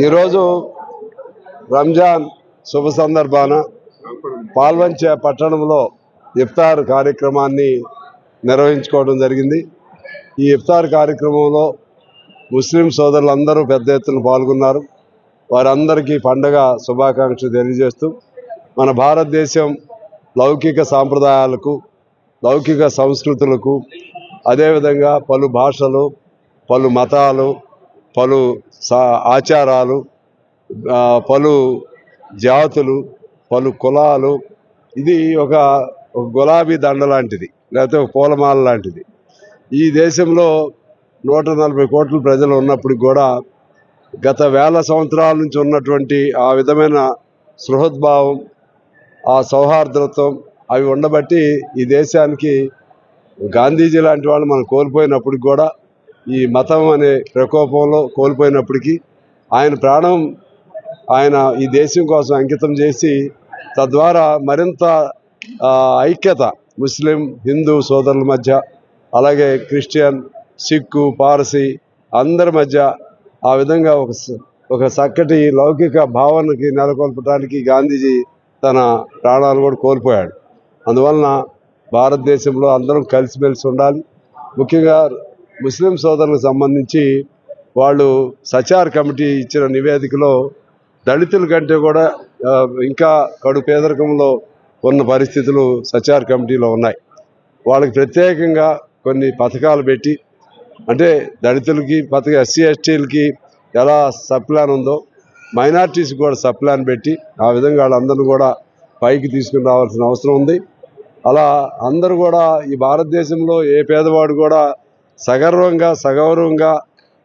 ఈరోజు రంజాన్ శుభ సందర్భాన పాల్వంచ పట్టణంలో ఇఫ్తార్ కార్యక్రమాన్ని నిర్వహించుకోవడం జరిగింది. ఈ ఇఫ్తార్ కార్యక్రమంలో ముస్లిం సోదరులందరూ పెద్ద ఎత్తున పాల్గొన్నారు. వారందరికీ పండగ శుభాకాంక్షలు తెలియజేస్తూ మన భారతదేశం లౌకిక సాంప్రదాయాలకు లౌకిక సంస్కృతులకు అదేవిధంగా పలు భాషలు పలు మతాలు పలు సా- ఆచారాలు పలు జాతులు పలు కులాలు. ఇది ఒక గులాబీ దండ లాంటిది లేకపోతే ఒక పూలమాల లాంటిది. ఈ దేశంలో నూట నలభై కోట్ల ప్రజలు ఉన్నప్పటికి కూడా గత వేల సంవత్సరాల నుంచి ఉన్నటువంటి ఆ విధమైన సృహద్భావం ఆ సౌహార్దత్వం అవి ఉండబట్టి ఈ దేశానికి గాంధీజీ లాంటి వాళ్ళు మనం కోల్పోయినప్పటికి కూడా ఈ మతం అనే ప్రకోపంలో కోల్పోయినప్పటికీ ఆయన ప్రాణం ఆయన ఈ దేశం కోసం అంకితం చేసి తద్వారా మరింత ఐక్యత ముస్లిం హిందూ సోదరుల మధ్య అలాగే క్రిస్టియన్ సిక్కు పారసీ అందరి మధ్య ఆ విధంగా ఒక ఒక చక్కటి లౌకిక భావనకి నెలకొల్పడానికి గాంధీజీ తన ప్రాణాలు కూడా కోల్పోయాడు. అందువలన భారతదేశంలో అందరం కలిసిమెలిసి ఉండాలి. ముఖ్యంగా ముస్లిం సోదరులకు సంబంధించి వాళ్ళు సచార్ కమిటీ ఇచ్చిన నివేదికలో దళితుల కంటే కూడా ఇంకా కడు పేదరికంలో ఉన్న పరిస్థితులు సచార్ కమిటీలో ఉన్నాయి. వాళ్ళకి ప్రత్యేకంగా కొన్ని పథకాలు పెట్టి అంటే దళితులకి పథక ఎస్సీ ఎస్టీలకి ఎలా సప్లాన్ ఉందో మైనార్టీస్ కూడా సప్లాన్ పెట్టి ఆ విధంగా వాళ్ళందరినీ కూడా పైకి తీసుకుని రావాల్సిన అవసరం ఉంది. అలా అందరూ కూడా ఈ భారతదేశంలో ఏ పేదవాడు కూడా సగర్వంగా సగౌరవంగా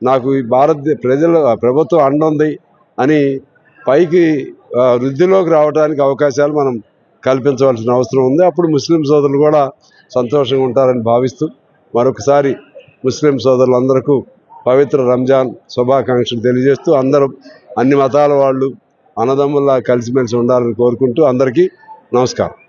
నాకు ఈ భారత ప్రజలు ప్రభుత్వం అండుంది అని పైకి వృద్ధిలోకి రావడానికి అవకాశాలు మనం కల్పించవలసిన అవసరం ఉంది. అప్పుడు ముస్లిం సోదరులు కూడా సంతోషంగా ఉంటారని భావిస్తూ మరొకసారి ముస్లిం సోదరులందరకు పవిత్ర రంజాన్ శుభాకాంక్షలు తెలియజేస్తూ అందరూ అన్ని మతాల వాళ్ళు అన్నదమ్ముల్లా కలిసిమెలిసి ఉండాలని కోరుకుంటూ అందరికీ నమస్కారం.